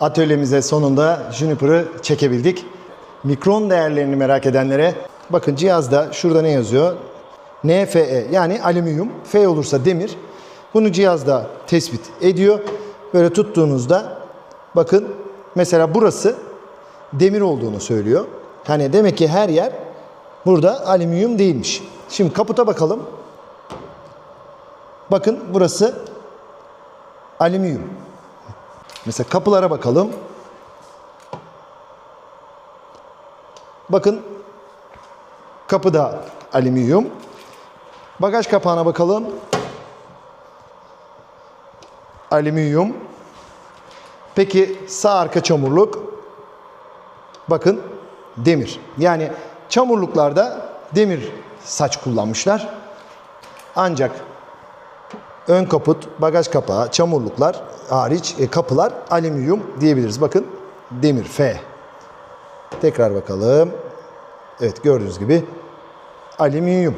Atölyemize sonunda Juniper'ı çekebildik. Mikron değerlerini merak edenlere bakın cihazda şurada ne yazıyor? NFE yani alüminyum, F olursa demir. Bunu cihazda tespit ediyor. Böyle tuttuğunuzda bakın mesela burası demir olduğunu söylüyor. Hani demek ki her yer burada alüminyum değilmiş. Şimdi kaputa bakalım. Bakın burası alüminyum. Mesela kapılara bakalım. Bakın kapıda alüminyum. Bagaj kapağına bakalım. Alüminyum. Peki sağ arka çamurluk. Bakın demir. Yani çamurluklarda demir saç kullanmışlar. Ancak ön kaput, bagaj kapağı, çamurluklar hariç e, kapılar alüminyum diyebiliriz. Bakın demir F. Tekrar bakalım. Evet gördüğünüz gibi alüminyum.